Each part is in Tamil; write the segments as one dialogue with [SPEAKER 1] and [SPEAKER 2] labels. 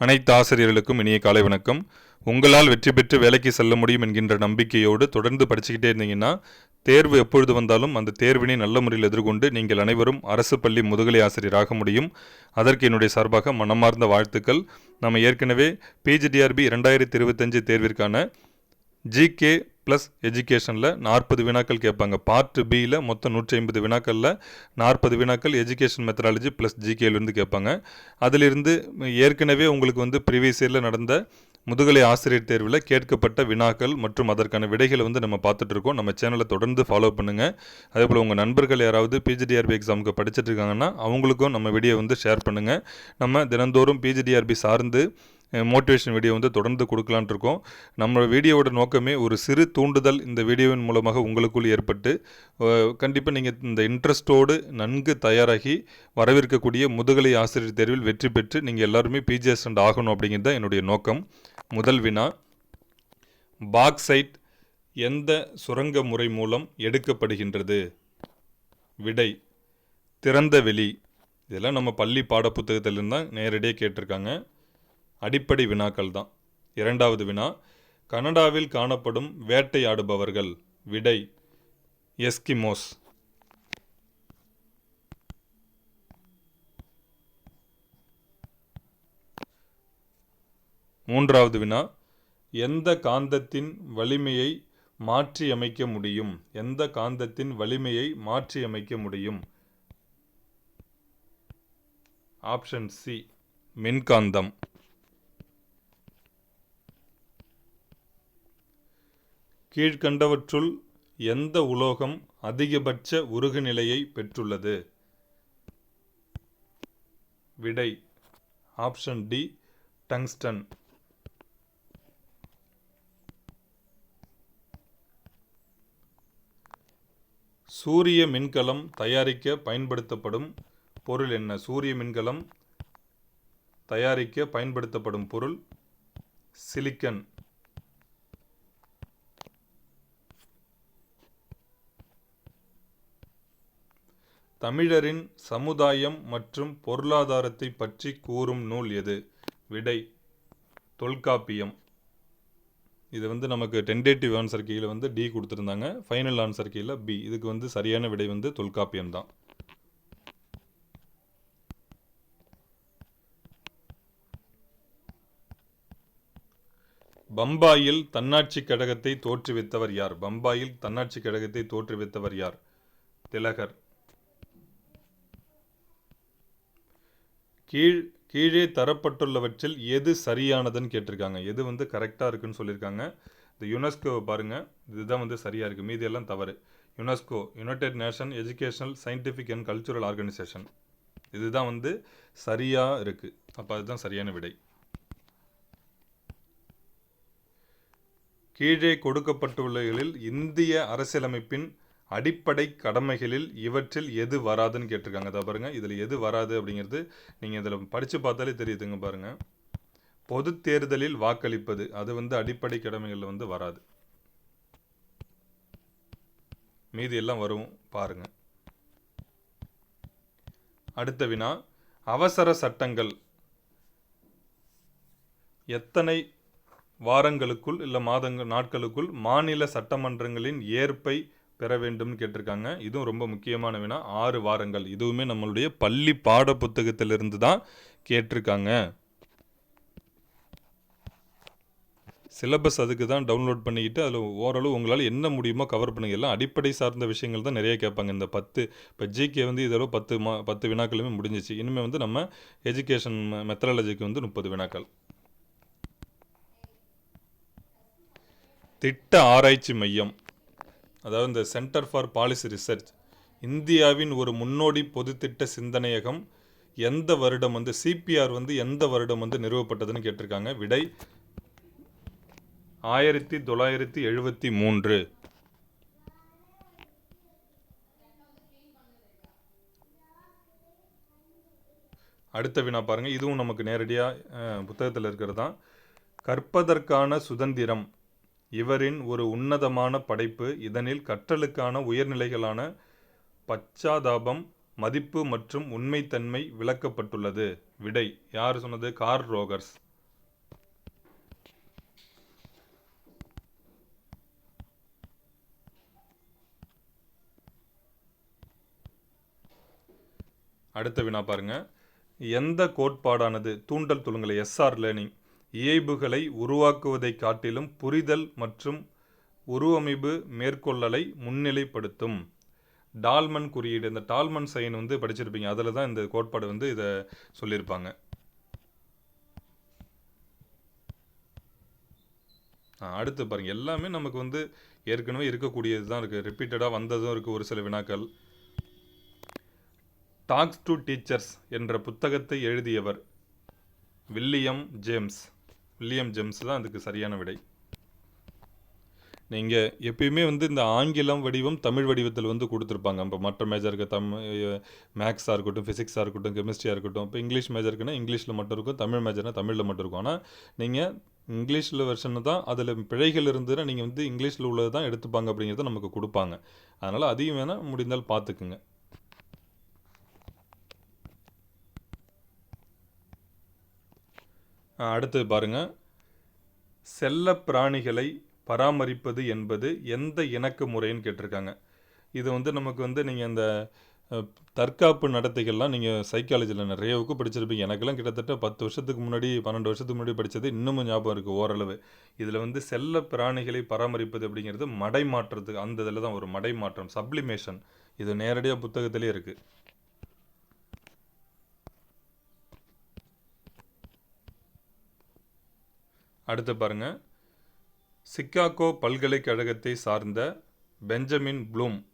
[SPEAKER 1] அனைத்து ஆசிரியர்களுக்கும் இனிய காலை வணக்கம். உங்களால் வெற்றி பெற்று வேலைக்கு செல்ல முடியும் என்கின்ற நம்பிக்கையோடு தொடர்ந்து படிச்சுக்கிட்டே இருந்தீங்கன்னா தேர்வு எப்பொழுது வந்தாலும் அந்த தேர்வினை நல்ல முறையில் எதிர்கொண்டு நீங்கள் அனைவரும் அரசு பள்ளி முதுகலை ஆசிரியராக முடியும். அதற்கு என்னுடைய சார்பாக மனமார்ந்த வாழ்த்துக்கள். நம்ம ஏற்கனவே பிஜிடிஆர்பி இரண்டாயிரத்தி இருபத்தஞ்சு தேர்விற்கான ஜிகே ப்ளஸ் எஜுகேஷனில் நாற்பது வினாக்கள் கேட்பாங்க. பார்ட் பியில் மொத்தம் நூற்றி ஐம்பது வினாக்களில் நாற்பது வினாக்கள் எஜுகேஷன் மெத்தடாலஜி ப்ளஸ் ஜிகேலேருந்து கேட்பாங்க. அதிலிருந்து ஏற்கனவே உங்களுக்கு வந்து ப்ரீவியஸ் இயரில் நடந்த முதுகலை ஆசிரியர் தேர்வில் கேட்கப்பட்ட வினாக்கள் மற்றும் அதற்கான விடைகளை வந்து நம்ம பார்த்துட்டு இருக்கோம். நம்ம சேனலை தொடர்ந்து ஃபாலோ பண்ணுங்கள் அதே போல் உங்கள் நண்பர்கள் யாராவது பிஜிடிஆர்பி எக்ஸாமுக்கு படிச்சுட்டு இருக்காங்கன்னா அவங்களுக்கும் நம்ம வீடியோ வந்து ஷேர் பண்ணுங்கள் நம்ம தினந்தோறும் பிஜிடிஆர்பி சார்ந்து மோட்டிவேஷன் வீடியோ வந்து தொடர்ந்து கொடுக்கலான் இருக்கோம். நம்ம வீடியோவோட நோக்கமே ஒரு சிறு தூண்டுதல் இந்த வீடியோவின் மூலமாக உங்களுக்குள் ஏற்பட்டு கண்டிப்பாக நீங்கள் இந்த இன்ட்ரெஸ்ட்டோடு நன்கு தயாராகி வரவிருக்கக்கூடிய முதுகலை ஆசிரியர் தேர்வில் வெற்றி பெற்று நீங்கள் எல்லாருமே பிஜிஎஸ்டண்ட் ஆகணும் அப்படிங்கிறது தான் என்னுடைய நோக்கம். முதல் வினா பாக்சைட் எந்த சுரங்க முறை மூலம் எடுக்கப்படுகின்றது? விடை திறந்த வெளி. இதெல்லாம் நம்ம பள்ளி பாடப்புத்தகத்திலிருந்து தான் நேரடியாக கேட்டிருக்காங்க. அடிப்படை வினாக்கள் தான் இரண்டாவது வினா கனடாவில் காணப்படும் வேட்டையாடுபவர்கள் விடை எஸ்கிமோஸ். மூன்றாவது வினா எந்த காந்தத்தின் வலிமையை மாற்றியமைக்க முடியும்? எந்த காந்தத்தின் வலிமையை மாற்றியமைக்க முடியும்? ஆப்ஷன் சி மின்காந்தம். கீழ்கண்டவற்றுள் எந்த உலோகம் அதிகபட்ச உருகுநிலையை பெற்றுள்ளது? விடை. Option D tungsten. சூரிய மின்கலம் தயாரிக்க பயன்படுத்தப்படும் பொருள் என்ன? சூரிய மின்கலம் தயாரிக்க பயன்படுத்தப்படும் பொருள் சிலிக்கன். தமிழரின் சமுதாயம் மற்றும் பொருளாதாரத்தை பற்றி கூறும் நூல் எது? விடை தொல்காப்பியம். இது வந்து நமக்கு டென்டேட்டிவ் ஆன்சர் கீழே வந்து டி கொடுத்துருந்தாங்க. ஃபைனல் ஆன்சர் கீழே பி இதுக்கு வந்து சரியான விடை வந்து தொல்காப்பியம் தான். பம்பாயில் தன்னாட்சி கழகத்தை தோற்றுவித்தவர் யார்? பம்பாயில் தன்னாட்சி கழகத்தை தோற்றுவித்தவர் யார்? திலகர். கீழ் கீழே தரப்பட்டுள்ளவற்றில் எது சரியானதுன்னு கேட்டிருக்காங்க. எது வந்து கரெக்டாக இருக்குன்னு சொல்லியிருக்காங்க. இந்த யுனெஸ்கோவை பாருங்கள் இதுதான் வந்து சரியாக இருக்குது மீதி எல்லாம் தவறு. UNESCO United Nation Educational Scientific and Cultural Organisation இதுதான் வந்து சரியாக இருக்குது அப்போ அதுதான் சரியான விடை. கீழே கொடுக்கப்பட்டுள்ளகளில் இந்திய அரசியலமைப்பின் அடிப்படை கடமைகளில் இவற்றில் எது வராதுன்னு கேட்டிருக்காங்க. அதை பாருங்கள் இதில் எது வராது அப்படிங்கிறது நீங்கள் இதில் படித்து பார்த்தாலே தெரியுதுங்க பாருங்கள் பொது தேர்தலில் வாக்களிப்பது அது வந்து அடிப்படை கடமைகளில் வந்து வராது. மீதி எல்லாம் வரும் பாருங்க. அடுத்த வினா அவசர சட்டங்கள். எத்தனை வாரங்களுக்குள் இல்லை மாதங்கள் நாட்களுக்குள் மாநில சட்டமன்றங்களின் ஏற்பை பெற வேண்டும்னு கேட்டிருக்காங்க. இதுவும் ரொம்ப முக்கியமான வினா ஆறு வாரங்கள். இதுவுமே நம்மளுடைய பள்ளி பாட புத்தகத்திலிருந்து தான் கேட்டிருக்காங்க. சிலபஸ் அதுக்கு தான் டவுன்லோட் பண்ணிக்கிட்டு அதில் ஓரளவு உங்களால் என்ன முடியுமோ கவர் பண்ணுங்க. எல்லாம் அடிப்படை சார்ந்த விஷயங்கள் தான் நிறைய கேட்பாங்க. இந்த பத்து இப்போ ஜிகே வந்து இதளவு பத்து மா பத்து வினாக்களுமே முடிஞ்சிச்சு. இனிமேல் வந்து நம்ம எஜுகேஷன் மெத்தடாலஜிக்கு வந்து முப்பது வினாக்கள். திட்ட ஆராய்ச்சி மையம். அதாவது இந்த சென்டர் ஃபார் பாலிசி ரிசர்ச் இந்தியாவின் ஒரு முன்னோடி பொதுத்திட்ட சிந்தனையகம் எந்த வருடம் வந்து சிபிஆர் வந்து எந்த வருடம் வந்து நிறுவப்பட்டதுன்னு கேட்டிருக்காங்க. விடை ஆயிரத்தி தொள்ளாயிரத்தி எழுபத்தி மூன்று. அடுத்த வினா பாருங்கள் இதுவும் நமக்கு நேரடியாக புத்தகத்தில் இருக்கிறது தான். கற்பதற்கான சுதந்திரம் இவரின் ஒரு உன்னதமான படைப்பு இதனில் கற்றலுக்கான உயர்நிலைகளான பச்சாதாபம் மதிப்பு மற்றும் உண்மைத்தன்மை விளக்கப்பட்டுள்ளது. விடை யார் சொன்னது? Carl Rogers. அடுத்த வினா பாருங்க. எந்த கோட்பாடானது? தூண்டல் துளுங்கலை எஸ்ஆர் லேர்னிங் இயைபுகளை உருவாக்குவதைக் காட்டிலும் புரிதல் மற்றும் உருவமைப்பு மேற்கொள்ளலை முன்னிலைப்படுத்தும். டால்மன் குறியீடு. இந்த டால்மன் சைன் வந்து படிச்சிருப்பீங்க. அதில் தான் இந்த கோட்பாடு வந்து இதை சொல்லியிருப்பாங்க. அடுத்து பாருங்கள் எல்லாமே நமக்கு வந்து ஏற்கனவே இருக்கக்கூடியது தான் இருக்குது ரிப்பீட்டடாக வந்ததும் இருக்குது ஒரு சில வினாக்கள். டாக்ஸ் டு டீச்சர்ஸ் என்ற புத்தகத்தை எழுதியவர் வில்லியம் ஜேம்ஸ். வில்லியம் ஜெம்ஸ் தான் அதுக்கு சரியான விடை. நீங்கள் எப்பயுமே வந்து இந்த ஆங்கிலம் வடிவம் தமிழ் வடிவத்தில் வந்து கொடுத்துருப்பாங்க. இப்போ மற்ற மேஜருக்கு தமிழ் மேக்ஸாக இருக்கட்டும் ஃபிசிக்ஸாக இருக்கட்டும் கெமிஸ்ட்ரியாக இருக்கட்டும் இப்போ இங்கிலீஷ் மேஜருக்குன்னா இங்கிலீஷில் மட்டும் இருக்கும் தமிழ் மேஜர்னா தமிழில் மட்டும் இருக்கும். ஆனால் நீங்கள் இங்கிலீஷில் வெர்ஷன் தான் அதில் பிழைகள் இருந்ததுன்னா நீங்கள் வந்து இங்கிலீஷில் உள்ளது தான் எடுத்துப்பாங்க அப்படிங்கிறத நமக்கு கொடுப்பாங்க. அதனால் அதையும் வேணால் முடிந்தால் பார்த்துக்குங்க. அடுத்தது பாருங்க. செல்ல பிராணிகளை பராமரிப்பது என்பது எந்த இணக்க முறைன்னு கேட்டிருக்காங்க. இது வந்து நமக்கு வந்து நீங்கள் இந்த தற்காப்பு நடத்தைகள்லாம் நீங்கள் சைக்காலஜியில் நிறையவுக்கு படிச்சிருப்பீங்க. எனக்கெல்லாம் கிட்டத்தட்ட பத்து வருஷத்துக்கு முன்னாடி பன்னெண்டு வருஷத்துக்கு முன்னாடி படித்தது இன்னமும் ஞாபகம் இருக்குது ஓரளவு. இதில் வந்து செல்ல பிராணிகளை பராமரிப்பது அப்படிங்கிறது மடை மாற்றத்துக்கு அந்த இதில் தான் ஒரு மடை மாற்றம் சப்ளிமேஷன் இது நேரடியாக புத்தகத்திலே இருக்குது அடுத்து பாருங்கள் சிக்காகோ பல்கலைக்கழகத்தை சார்ந்த பெஞ்சமின் ப்ளூம்.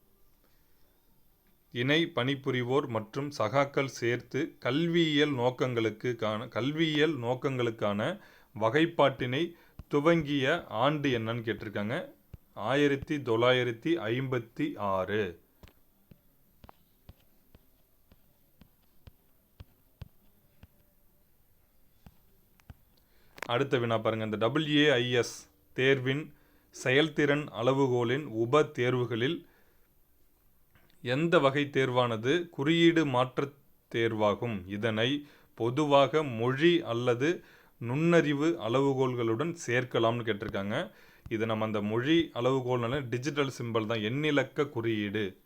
[SPEAKER 1] இணை பணிபுரிவோர் மற்றும் சகாக்கள் சேர்த்து கல்வியியல் நோக்கங்களுக்கான கல்வியியல் நோக்கங்களுக்கான வகைப்பாட்டினை துவங்கிய ஆண்டு என்னன்னு கேட்டிருக்காங்க. ஆயிரத்தி தொள்ளாயிரத்தி ஐம்பத்தி ஆறு. அடுத்த வினா பாருங்க. இந்த டபிள்யூஏஐஎஸ் தேர்வின் செயல்திறன் அளவுகோலின் உப தேர்வுகளில் எந்த வகை தேர்வானது குறியீடு மாற்றத் தேர்வாகும்? இதனை பொதுவாக மொழி அல்லது நுண்ணறிவு அளவுகோல்களுடன் சேர்க்கலாம்னு கேட்டிருக்காங்க. இது நம்ம அந்த மொழி அளவுகோல்னால டிஜிட்டல் சிம்பிள் தான். எண்ணிலக்க குறியீடு.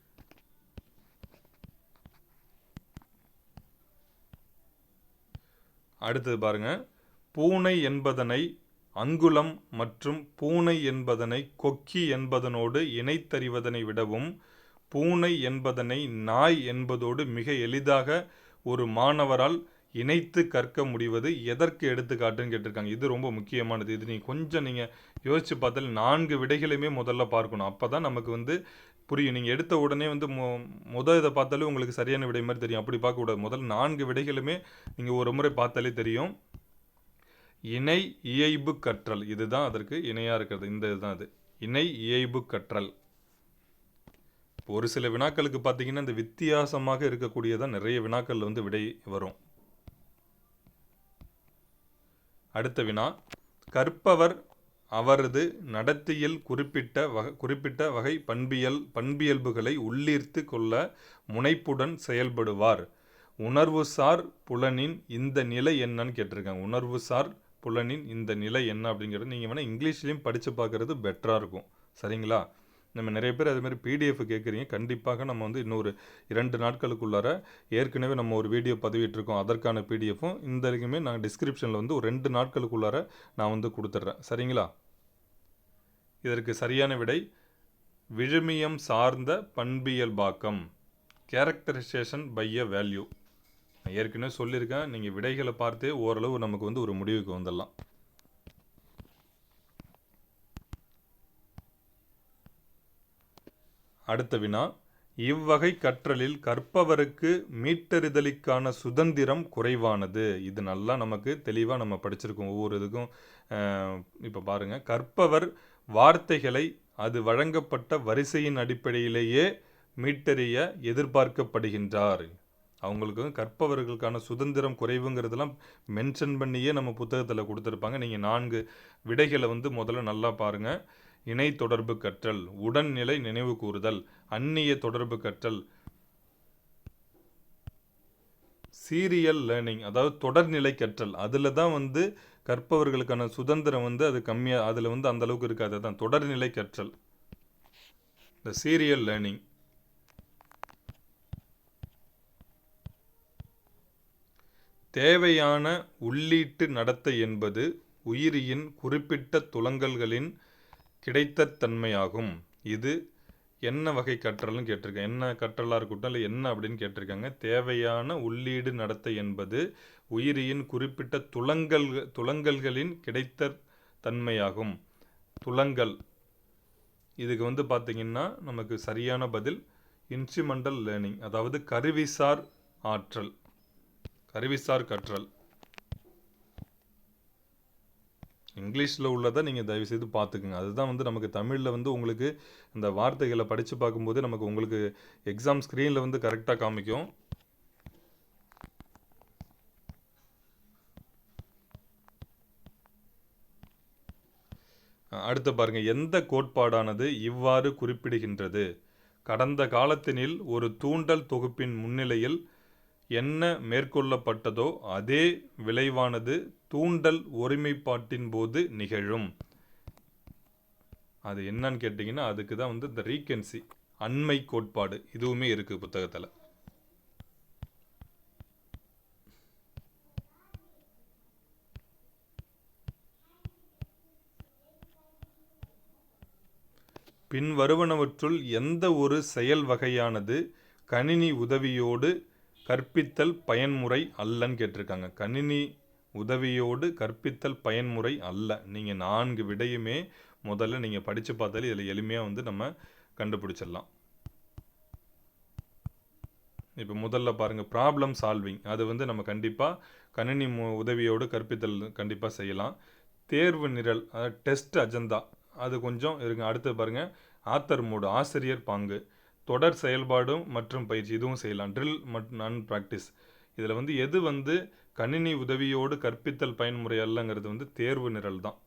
[SPEAKER 1] அடுத்தது பாருங்கள் பூனை என்பதனை அங்குலம் மற்றும் பூனை என்பதனை கொக்கி என்பதனோடு இணைத்தறிவதனை விடவும் பூனை என்பதனை நாய் என்பதோடு மிக எளிதாக ஒரு மாணவரால் இணைத்து கற்க முடிவது எதற்கு எடுத்துக்காட்டுன்னு கேட்டிருக்காங்க. இது ரொம்ப முக்கியமானது. இது நீங்கள் கொஞ்சம் நீங்கள் யோசிச்சு பார்த்தால் நான்கு விடைகளையுமே முதல்ல பார்க்கணும். அப்போ தான் நமக்கு வந்து புரியும். நீங்கள் எடுத்த உடனே வந்து மொ முதல் இதை பார்த்தாலே உங்களுக்கு சரியான விடை மாதிரி தெரியும். அப்படி பார்க்கக்கூடாது. முதல் நான்கு விடைகளுமே நீங்கள் ஒரு முறை பார்த்தாலே தெரியும். இணை இயைபு கற்றல். இதுதான் அதற்கு இணையாக இருக்கிறது. இந்த இதுதான் அது. இணை இயைபு கற்றல். ஒரு சில வினாக்களுக்கு பார்த்தீங்கன்னா இந்த வித்தியாசமாக இருக்கக்கூடியதான் நிறைய வினாக்கள் வந்து விடை வரும். அடுத்த வினா கற்பவர் அவரது நடத்தியில் குறிப்பிட்ட வகை குறிப்பிட்ட வகை பண்பியல் பண்பியல்புகளை உள்ளீர்த்து கொள்ள முனைப்புடன் செயல்படுவார். உணர்வுசார் புலனின் இந்த நிலை என்னன்னு கேட்டிருக்காங்க. உணர்வுசார் புலனின் இந்த நிலை என்ன அப்படிங்கிறது நீங்கள் வேணால் இங்கிலீஷ்லேயும் படித்து பார்க்குறது பெட்டராக இருக்கும். சரிங்களா? நம்ம நிறைய பேர் அதுமாதிரி பிடிஎஃப் கேட்குறீங்க கண்டிப்பாக நம்ம வந்து இன்னொரு இரண்டு நாட்களுக்குள்ளார ஏற்கனவே நம்ம ஒரு வீடியோ பதிவிட்டிருக்கோம். அதற்கான பிடிஎஃப்பும் இந்த வரைக்குமே நான் டிஸ்கிரிப்ஷனில் வந்து ஒரு ரெண்டு நாட்களுக்குள்ளார நான் வந்து கொடுத்துட்றேன். சரிங்களா? இதற்கு சரியான விடை விழுமியம் சார்ந்த பண்பியல்பாக்கம் கேரக்டரைசேஷன் பை எ வேல்யூ ஏற்கனவே சொல்லியிருக்கேன். நீங்கள் விடைகளை பார்த்தே ஓரளவு நமக்கு வந்து ஒரு முடிவுக்கு வந்துடலாம். அடுத்த வினா இவ்வகை கற்றலில் கற்பவருக்கு மீட்டறிதலுக்கான சுதந்திரம் குறைவானது. இது நல்லா நமக்கு தெளிவாக நம்ம படிச்சிருக்கோம். ஒவ்வொரு இதுக்கும் இப்போ பாருங்கள் கற்பவர் வார்த்தைகளை அது வழங்கப்பட்ட வரிசையின் அடிப்படையிலேயே மீட்டறிய எதிர்பார்க்கப்படுகின்றார். அவங்களுக்கு கற்பவர்களுக்கான சுதந்திரம் குறைவுங்கிறதெல்லாம் மென்ஷன் பண்ணியே நம்ம புத்தகத்தில் கொடுத்துருப்பாங்க. நீங்கள் நான்கு விடைகளை வந்து முதல்ல நல்லா பாருங்கள் இணை தொடர்பு கற்றல் உடன்நிலை நினைவு கூறுதல் அந்நிய தொடர்பு கற்றல் சீரியல் லேர்னிங் அதாவது தொடர்நிலை கற்றல். அதில் தான் வந்து கற்பவர்களுக்கான சுதந்திரம் வந்து அது கம்மியாக அதில் வந்து அந்தளவுக்கு இருக்காது. தான் தொடர்நிலை கற்றல். இந்த சீரியல் லேர்னிங் தேவையான உள்ளீட்டு நடத்தை என்பது உயிரியின் குறிப்பிட்ட துலங்கல்களின் கிடைத்தத் தன்மையாகும் இது என்ன வகை கற்றல்னு கேட்டிருக்கேன். என்ன கற்றலாக இருக்கட்டும் இல்லை என்ன அப்படின்னு கேட்டிருக்காங்க. தேவையான உள்ளீடு நடத்தை என்பது உயிரியின் குறிப்பிட்ட துலங்கல் துலங்கல்களின் கிடைத்த தன்மையாகும் துலங்கல். இதுக்கு வந்து பார்த்திங்கன்னா நமக்கு சரியான பதில் இன்ஸ்ட்ருமெண்டல் லேர்னிங் அதாவது கருவிசார் ஆற்றல். கருவிசார் கற்றல். இங்கிலீஷில் உள்ளதை நீங்கள் தயவுசெய்து பார்த்துக்குங்க. அதுதான் வந்து நமக்கு தமிழில் வந்து உங்களுக்கு இந்த வார்த்தைகளை படித்து பார்க்கும்போது நமக்கு உங்களுக்கு எக்ஸாம் ஸ்க்ரீனில் வந்து கரெக்டாக காமிக்கும். அடுத்து பாருங்க. எந்த கோட்பாடானது இவ்வாறு குறிப்பிடுகின்றது? கடந்த காலத்தினில் ஒரு தூண்டல் தொகுப்பின் முன்னிலையில் என்ன மேற்கொள்ளப்பட்டதோ அதே விளைவானது தூண்டல் ஒருமைப்பாட்டின் போது நிகழும். அது என்னன்னு கேட்டிங்கன்னா அதுக்கு தான் வந்து இந்த ரீகன்சி அண்மை கோட்பாடு இதுவுமே இருக்குது புத்தகத்தில். பின்வருவனவற்றுள் எந்த ஒரு செயல் வகையானது கணினி உதவியோடு கற்பித்தல் பயன்முறை அல்லன்னு கேட்டிருக்காங்க. கணினி உதவியோடு கற்பித்தல் பயன்முறை அல்ல. நீங்கள் நான்கு விடையுமே முதல்ல நீங்கள் படித்து பார்த்தாலே இதில் எளிமையாக வந்து நம்ம கண்டுபிடிச்சிடலாம். இப்போ முதல்ல பாருங்கள் ப்ராப்ளம் சால்விங் அது வந்து நம்ம கண்டிப்பாக கணினி மு உதவியோடு கற்பித்தல் கண்டிப்பாக செய்யலாம். தேர்வு நிரல் அதாவது டெஸ்ட் அஜெண்டா அது கொஞ்சம் இருங்க அடுத்து பாருங்கள் ஆத்தர் மூடு ஆசிரியர் பாங்கு. தொடர் செயல்பாடும் மற்றும் பயிற்சி இதுவும் செய்யலாம். ட்ரில் மற்றும் அன் ப்ராக்டிஸ் இதில் வந்து எது வந்து கணினி உதவியோடு கற்பித்தல் பயன்முறை அல்லங்கிறது வந்து தேர்வு நிரல் தான்.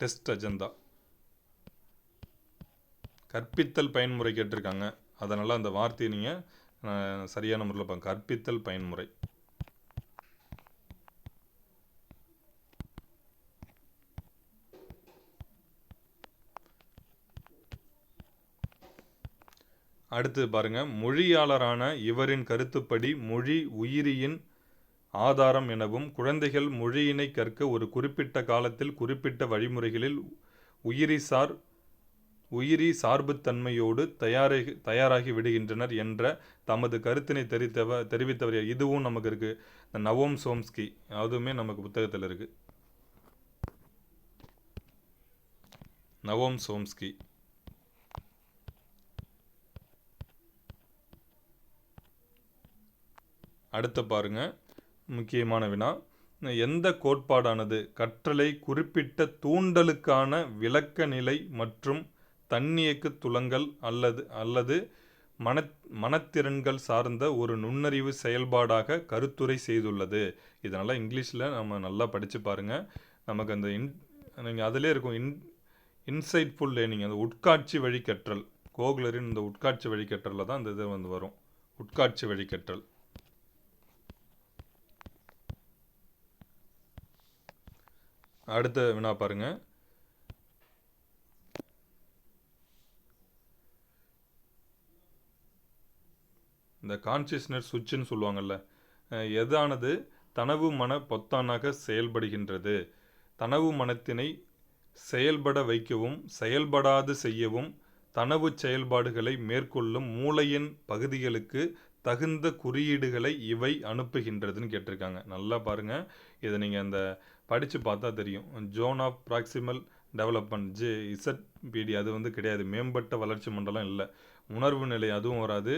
[SPEAKER 1] டெஸ்ட் அஜெண்டா கற்பித்தல் பயன்முறை கேட்டிருக்காங்க. அதனால் அந்த வார்த்தையை நீங்கள் சரியான முறையில் பாருங்க. கற்பித்தல் பயன்முறை. அடுத்து பாருங்க மொழியாளரான இவரின் கருத்துப்படி மொழி உயிரியின் ஆதாரம் எனவும் குழந்தைகள் மொழியினை கற்க ஒரு குறிப்பிட்ட காலத்தில் குறிப்பிட்ட வழிமுறைகளில் உயிரிசார் உயிரி சார்புத்தன்மையோடு தயாராகி தயாராகி விடுகின்றனர் என்ற தமது கருத்தினை தெரிவித்தவ தெரிவித்தவர் இதுவும் நமக்கு இருக்குது இந்த நவோம் சோம்ஸ்கி அதுவுமே நமக்கு புத்தகத்தில் இருக்குது நவோம் சோம்ஸ்கி. அடுத்து பாருங்க முக்கியமான வினா. எந்த கோட்பாடானது கற்றலை குறிப்பிட்ட தூண்டலுக்கான விளக்க நிலை மற்றும் தன்னியக்கு துலங்கள் அல்லது அல்லது மன மனத்திறன்கள் சார்ந்த ஒரு நுண்ணறிவு செயல்பாடாக கருத்துரை செய்துள்ளது. இதனால் இங்கிலீஷில் நம்ம நல்லா படித்து பாருங்கள் நமக்கு அந்த இன் நீங்கள் அதிலே இருக்கும் இன் இன்சைட்ஃபுல் லேர்னிங் அந்த உட்காட்சி வழி கற்றல் கோகுலரின் இந்த உட்காட்சி வழி கற்றலில் தான் அந்த இது வந்து வரும். உட்காட்சி வழி கற்றல் அடுத்த வினா பாருங்க. இந்த கான்சியஸ்னஸ் சுவிட்சுன்னு சொல்லுவாங்கல்ல எதானது? தனவு மன பொத்தானாக செயல்படுகின்றது. தனவு மனத்தினை செயல்பட வைக்கவும் செயல்படாது செய்யவும் தனவு செயல்பாடுகளை மேற்கொள்ளும் மூளையின் பகுதிகளுக்கு தகுந்த குறியீடுகளை இவை அனுப்புகின்றதுன்னு கேட்டிருக்காங்க. நல்லா பாருங்க. இதை நீங்கள் அந்த படித்து பார்த்தா தெரியும். Zone of proximal development J ZPD அது வந்து கிடையாது. மேம்பட்ட வளர்ச்சி மண்டலம் இல்லை. உணர்வு நிலை அதுவும் வராது.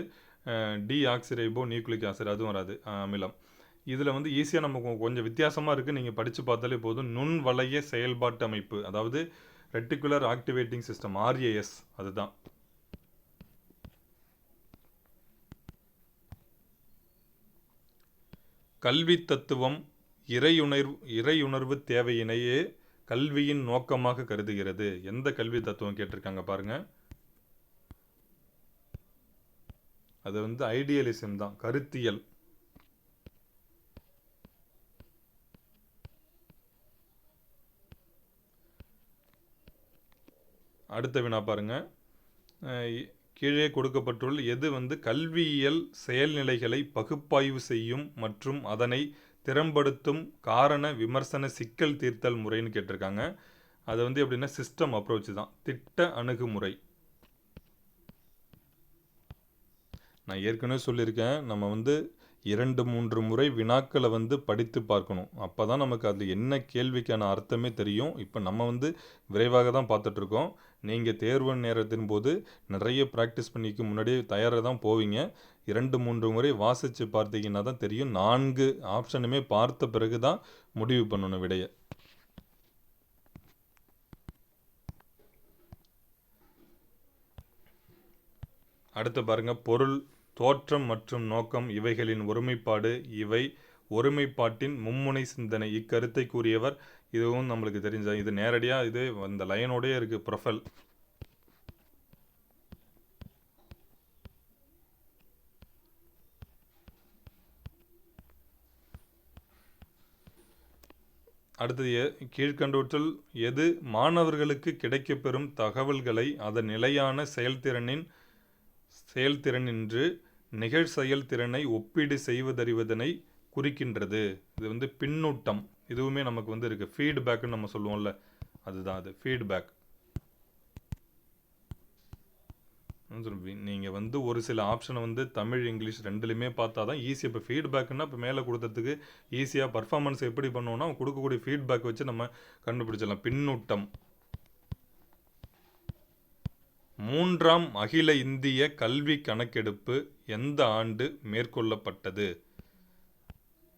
[SPEAKER 1] டி ஆக்சிரைபோ நியூக்ளிக் ஆசிட் அதுவும் வராது. அமிலம். இதில் வந்து ஈஸியாக நமக்கு கொஞ்சம் வித்தியாசமாக இருக்குது நீங்கள் படித்து பார்த்தாலே போதும். நுண் வளைய செயல்பாட்டு அமைப்பு அதாவது ரெட்டிகுலர் ஆக்டிவேட்டிங் சிஸ்டம் ஆர்ஏஎஸ் அதுதான். கல்வி தத்துவம் இறையுணர்வு இறையுணர்வு தேவையினையே கல்வியின் நோக்கமாக கருதுகிறது. எந்த கல்வி தத்துவம் கேட்டிருக்காங்க பாருங்க. அது வந்து ஐடியலிசம் தான் கருத்தியல். அடுத்த வினா பாருங்க. அஹ் கீழே கொடுக்கப்பட்டுள்ள எது வந்து கல்வியியல் செயல்நிலைகளை பகுப்பாய்வு செய்யும் மற்றும் அதனை திறம்படுத்தும் காரண விமர்சன சிக்கல் தீர்த்தல் முறைன்னு கேட்டிருக்காங்க. அது வந்து எப்படின்னா சிஸ்டம் அப்ரோச் தான். திட்ட அணுகுமுறை. நான் ஏற்கனவே சொல்லியிருக்கேன். நம்ம வந்து இரண்டு மூன்று முறை வினாக்களை வந்து படித்து பார்க்கணும். அப்போ தான் நமக்கு அதில் என்ன கேள்விக்கான அர்த்தமே தெரியும். இப்போ நம்ம வந்து விரைவாக தான் பார்த்துட்ருக்கோம் நீங்கள் தேர்வு நேரத்தின் போது நிறைய ப்ராக்டிஸ் பண்ணிக்கு முன்னாடியே தயாராக தான் போவீங்க. இரண்டு மூன்று முறை வாசித்து பார்த்தீங்கன்னா தான் தெரியும். நான்கு ஆப்ஷனுமே பார்த்த பிறகு தான் முடிவு பண்ணணும் விடையை. அடுத்து பாருங்கள் பொருள் தோற்றம் மற்றும் நோக்கம் இவைகளின் ஒருமைப்பாடு. இவை ஒருமைப்பாட்டின் மும்முனை சிந்தனை. இக்கருத்தை கூறியவர் இதுவும் நம்மளுக்கு தெரிஞ்ச இது நேரடியாக இது அந்த லைனோடய இருக்குது ப்ரொஃபல் அடுத்தது எ- எது மாணவர்களுக்கு கிடைக்கப்பெறும் தகவல்களை அதன் நிலையான செயல்திறனின் செயல்திறனின்று நிகழ் செயல்திறனை ஒப்பீடு செய்வதறிவதனை குறிக்கின்றது. இது வந்து பின்னூட்டம். இதுவுமே நமக்கு வந்து இருக்குது ஃபீட்பேக்குன்னு நம்ம சொல்லுவோம்ல. அதுதான் அது. ஃபீட்பேக் நீங்கள் வந்து ஒரு சில ஆப்ஷனை வந்து தமிழ் இங்கிலீஷ் ரெண்டுலையுமே பார்த்தா தான் ஈஸி இப்போ ஃபீட்பேக்குன்னா இப்போ மேலே கொடுத்ததுக்கு ஈஸியாக பர்ஃபார்மன்ஸ் எப்படி பண்ணுவோம்னா கொடுக்கக்கூடிய ஃபீட்பேக் வச்சு நம்ம கண்டுபிடிச்சிடலாம். பின்னூட்டம். மூன்றாம் அகில இந்திய கல்வி கணக்கெடுப்பு எந்த ஆண்டு மேற்கொள்ளப்பட்டது?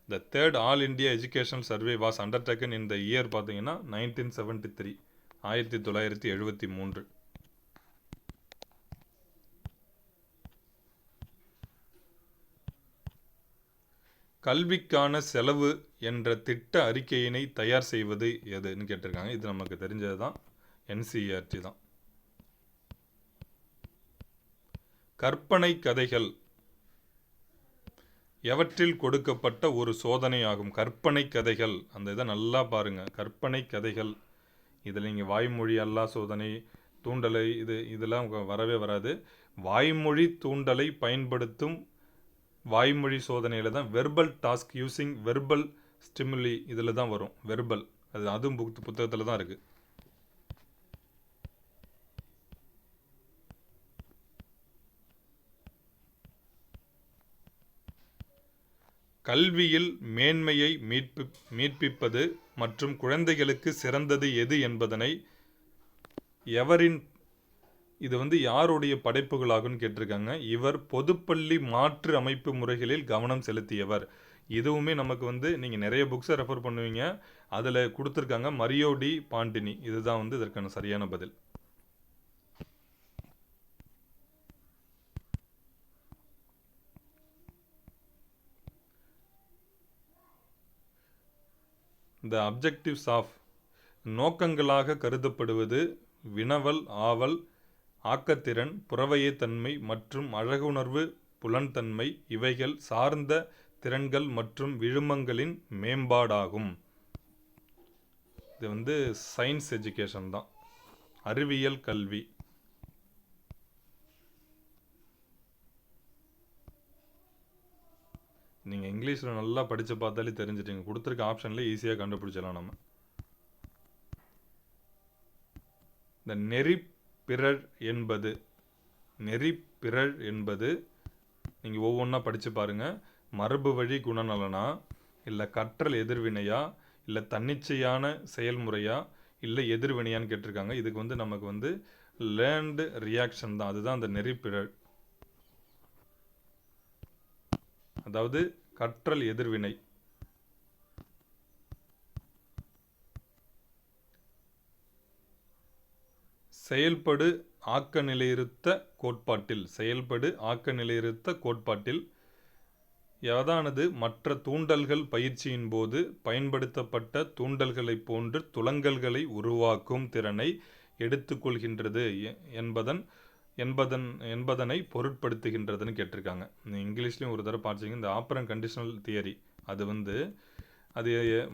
[SPEAKER 1] The third all India educational survey was undertaken இந்த இயர் பார்த்தீங்கன்னா நைன்டீன் செவன்டி த்ரீ ஆயிரத்தி தொள்ளாயிரத்தி எழுபத்தி மூன்று. கல்விக்கான செலவு என்ற திட்ட அறிக்கையினை தயார் செய்வது எதுன்னு கேட்டிருக்காங்க. இது நமக்கு தெரிஞ்சது தான். என்சிஆர்டி தான். கற்பனை கதைகள் எவற்றில் கொடுக்கப்பட்ட ஒரு சோதனையாகும்? கற்பனை கதைகள். அந்த இதை நல்லா பாருங்கள் கற்பனை கதைகள். இதில் நீங்கள் வாய்மொழி அல்லா சோதனை தூண்டலை இது இதெல்லாம் வரவே வராது. வாய்மொழி தூண்டலை பயன்படுத்தும் வாய்மொழி சோதனையில் தான் verbal task using verbal stimuli இதில் தான் வரும். வெர்பல் அது அதுவும் புக் புத்தகத்தில் தான் இருக்குது கல்வியில் மேன்மையை மீட்பு மீட்பிப்பது மற்றும் குழந்தைகளுக்கு சிறந்தது எது என்பதனை எவரின் இது வந்து யாருடைய படைப்புகளாகும்னு கேட்டிருக்காங்க. இவர் பொதுப்பள்ளி மாற்று அமைப்பு முறைகளில் கவனம் செலுத்தியவர். இதுவுமே நமக்கு வந்து நீங்கள் நிறைய புக்ஸை ரெஃபர் பண்ணுவீங்க. அதில் கொடுத்துருக்காங்க மரியோ டி பாண்டினி. இதுதான் வந்து இதற்கான சரியான பதில். த அப்ஜெக்டிவ்ஸ் ஆஃப் நோக்கங்களாக கருதப்படுவது வினவல் ஆவல் ஆக்கத்திறன் புறவயத்தன்மை மற்றும் அழகுணர்வு புலன்தன்மை இவைகள் சார்ந்த திறன்கள் மற்றும் விழுமங்களின் மேம்பாடாகும். இது வந்து சயின்ஸ் எஜுகேஷன் தான். அறிவியல் கல்வி நீங்கள் இங்கிலீஷில் நல்லா படித்து பார்த்தாலே தெரிஞ்சிட்டீங்க. கொடுத்துருக்க ஆப்ஷனில் ஈஸியாக கண்டுபிடிச்சிடலாம் நம்ம. இந்த நெறிப்பிறழ் என்பது நெறிப்பிறழ் என்பது நீங்கள் ஒவ்வொன்றா படித்து பாருங்கள் மரபு வழி குணநலனா இல்லை கற்றல் எதிர்வினையா இல்லை தன்னிச்சையான செயல்முறையா இல்லை எதிர்வினையான்னு கேட்டிருக்காங்க. இதுக்கு வந்து நமக்கு வந்து லேர்ன்டு ரியாக்ஷன் தான். அதுதான் அந்த நெறிப்பிறழ் அதாவது கற்றல் எதிர்வினை. செயல்படு ஆக்க நிலையிருத்த கோட்பாட்டில். செயல்படு ஆக்க நிலையிருத்த கோட்பாட்டில் எதானது மற்ற தூண்டல்கள் பயிற்சியின் போது பயன்படுத்தப்பட்ட தூண்டல்களைப் போன்று துலங்கல்களை உருவாக்கும் திறனை எடுத்துக்கொள்கின்றது என்பதன் என்பதன் என்பதனை பொருட்படுத்துகின்றதுன்னு கேட்டிருக்காங்க. இங்கிலீஷ்லேயும் ஒரு தடவை பார்த்தீங்க இந்த ஆப்பரன் கண்டிஷனல் தியரி அது வந்து அது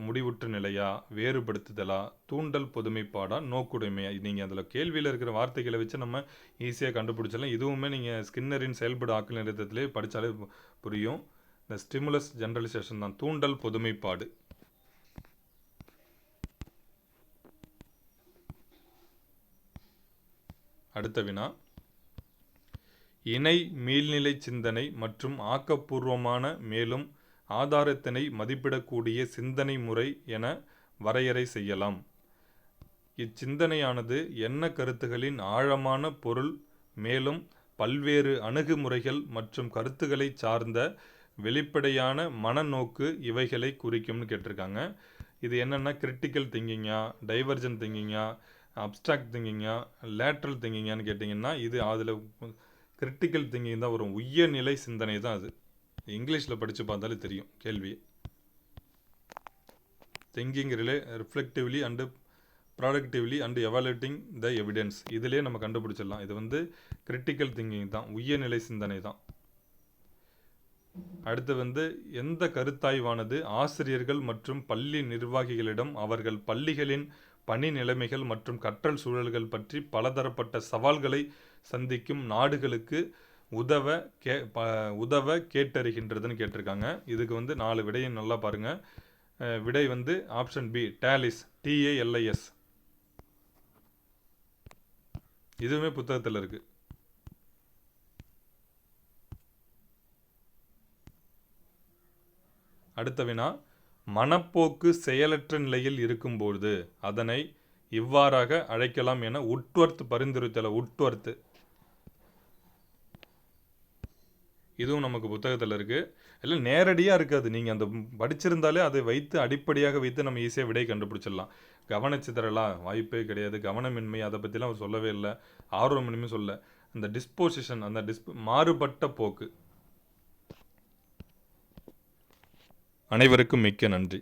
[SPEAKER 1] முடிவுற்ற நிலையா வேறுபடுத்துதலா தூண்டல் பொதுமைப்பாடா நோக்குடைமையா? நீங்கள் அதில் கேள்வியில் இருக்கிற வார்த்தைகளை வச்சு நம்ம ஈஸியாக கண்டுபிடிச்சிடலாம். இதுவுமே நீங்கள் ஸ்கின்னரின் செயல்படு ஆக்கல் நிறுத்தத்திலே படித்தாலே புரியும். இந்த ஸ்டிமுலஸ் ஜென்ரலைசேஷன் தான் தூண்டல் பொதுமைப்பாடு. அடுத்த வினா. இணை மீள்நிலை சிந்தனை மற்றும் ஆக்கப்பூர்வமான மேலும் ஆதாரத்தினை மதிப்பிடக்கூடிய சிந்தனை முறை என வரையறை செய்யலாம். இச்சிந்தனையானது என்ன கருத்துகளின் ஆழமான பொருள் மேலும் பல்வேறு அணுகுமுறைகள் மற்றும் கருத்துக்களை சார்ந்த வெளிப்படையான மனநோக்கு இவைகளை குறிக்கும்னு கேட்டிருக்காங்க. இது என்னென்னா கிரிட்டிக்கல் திங்கிங்கா டைவர்ஜன் திங்கிங்கா அப்ட்ராக்ட் திங்கிங்கா லேட்ரல் திங்கிங்கான்னு கேட்டிங்கன்னா இது அதில் கிரிட்டிக்கல் திங்கிங் தான் வரும். உயர்நிலை சிந்தனை தான் அது. இங்கிலீஷில் படித்து பார்த்தாலே தெரியும் கேள்வி thinking really reflectively and productively and evaluating the evidence இதிலே நம்ம கண்டுபிடிச்சிடலாம். இது வந்து கிரிட்டிக்கல் திங்கிங் தான். உயர்நிலை சிந்தனை தான். அடுத்து வந்து எந்த கருத்தாய்வானது ஆசிரியர்கள் மற்றும் பள்ளி நிர்வாகிகளிடம் அவர்கள் பள்ளிகளின் பணி நிலைமைகள் மற்றும் கற்றல் சூழல்கள் பற்றி பலதரப்பட்ட சவால்களை சந்திக்கும் நாடுகளுக்கு உதவ கே ப உதவ கேட்டறிகின்றதுன்னு கேட்டிருக்காங்க. இதுக்கு வந்து நாலு விடையும் நல்லா பாருங்கள் விடை வந்து ஆப்ஷன் பி டேலிஸ் டிஏஎல்ஐஎஸ் இதுவுமே புத்தகத்தில் இருக்குது அடுத்த வினா மனப்போக்கு செயலற்ற நிலையில் இருக்கும்பொழுது அதனை இவ்வாறாக அழைக்கலாம் என உட்வர்த்து பரிந்துரைத்தல உட்வர்த்து இதுவும் நமக்கு புத்தகத்தில் இருக்குது இல்லை நேரடியாக இருக்காது நீங்கள் அந்த படிச்சிருந்தாலே அதை வைத்து அடிப்படையாக வைத்து நம்ம ஈஸியாக விடை கண்டுபிடிச்சிடலாம். கவனச்சிதறலா வாய்ப்பே கிடையாது. கவனமின்மை அதை பற்றிலாம் அவர் சொல்லவே இல்லை. ஆர்வமின்மை சொல்ல. அந்த டிஸ்போசிஷன் அந்த டிஸ்ப் மாறுபட்ட போக்கு. அனைவருக்கும் மிக்க நன்றி.